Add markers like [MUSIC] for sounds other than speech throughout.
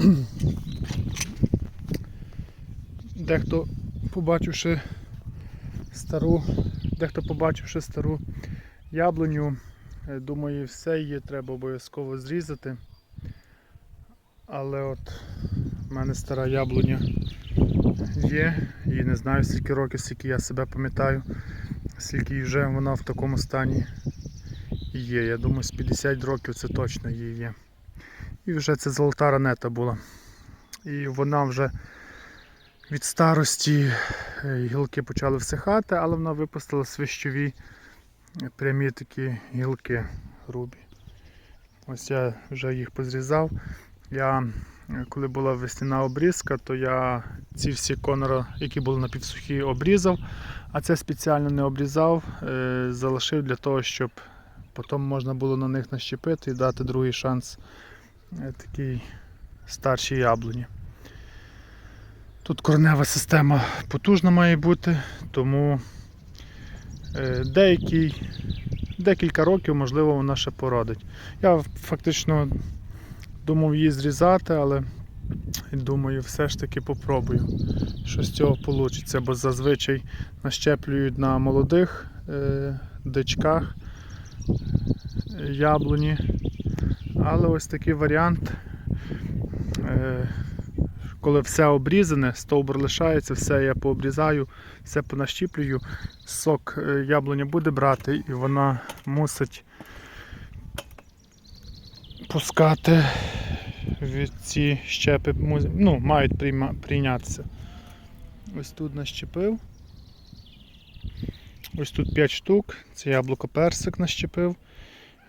[CLEARS THROAT] Дехто побачивши стару, дехто побачивши стару яблуню, е, думає, все її треба обов'язково зрізати. Але от в мене стара яблуня є, їй не знаю скільки років, скільки я себе пам'ятаю, скільки вже вона в такому стані є. Я думаю, з 50 років це точно їй є. І вже це золота ранета була. І вона вже від старості е, гілки почали всихати, але вона випустила свищові е, прямі такі гілки грубі. Ось я вже їх позрізав. Я, е, коли була весняна обрізка, то я ці всі конора, які були напівсухі, обрізав, а це спеціально не обрізав, залишив для того, щоб потім можна було на них нащепити і дати другий шанс такій старшій яблуні. Тут коренева система потужна має бути, тому е, деякий, декілька років, можливо, вона ще породить. Я фактично думав її зрізати, але думаю, все ж таки попробую, що з цього вийде, бо зазвичай нащеплюють на молодих е, дичках е, яблуні. Але ось такий варіант. Е, коли все обрізане, стовбур лишається, все я пообрізаю, все понащіплюю, сок е, яблуня буде брати і вона мусить пускати від ці щепи, ну, мають прийнятися. Ось тут нащепив. Ось тут 5 штук, це яблуко персик нащепив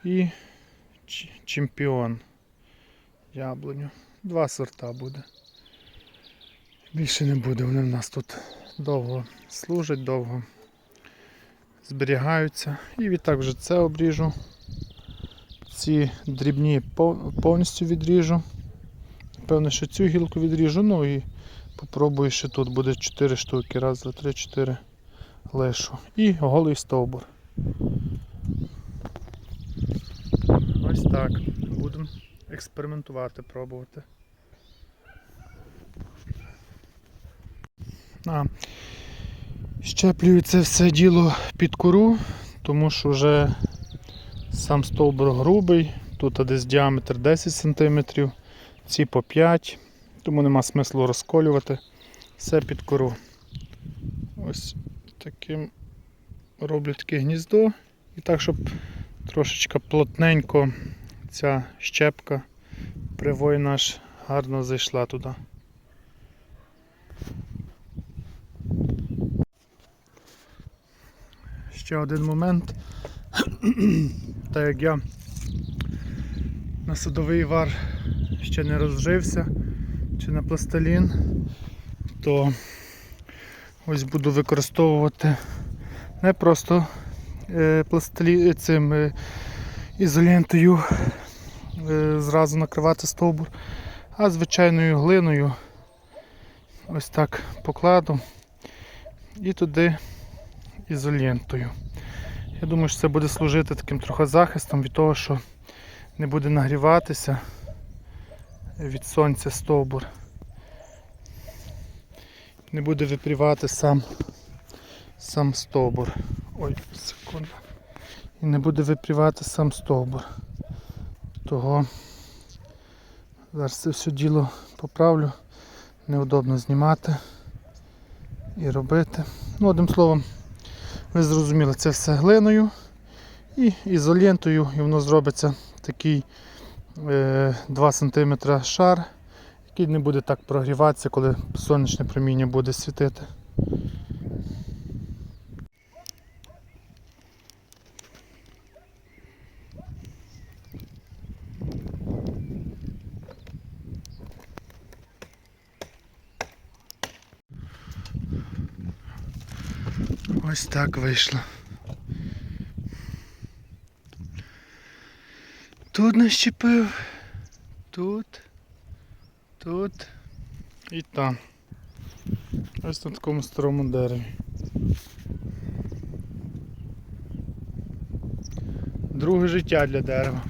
і чемпіон яблуню. Два сорта буде. Більше не буде, вони в нас тут довго служать, довго зберігаються. І відтак вже це обріжу. Ці дрібні повністю відріжу. Певно, що цю гілку відріжу, ну і попробую ще тут буде 4 штуки. Раз, два, три, чотири лишу. І голий стовбур. Ось так. Будемо експериментувати, пробувати. А, щеплюю це все діло під кору, тому що вже сам стовбур грубий, тут десь діаметр 10 см, ці по 5 тому нема смислу розколювати. Все під кору. Ось таким роблю таке гніздо. І так, щоб трошечки плотненько ця щепка привой наш гарно зайшла туди. Ще один момент. [CLEARS THROAT] Так як я на садовий вар ще не розжився чи на пластилін, то ось буду використовувати не просто пластилі, цим е, ізолентою е, зразу накривати стовбур, а звичайною глиною ось так покладу і туди ізолентою. Я думаю, що це буде служити таким трохи захистом від того, що не буде нагріватися від сонця стовбур. Не буде випрівати сам, сам стовбур. Ой, секунду. І не буде випрівати сам стовбур. Того зараз це все діло поправлю. Неудобно знімати і робити. Ну, одним словом, ви зрозуміли, це все глиною і ізолентою, і воно зробиться такий е, 2 см шар, який не буде так прогріватися, коли сонячне проміння буде світити. Ось так вийшло. Тут нащепив, тут, тут і там. Ось на такому старому дереві. Друге життя для дерева.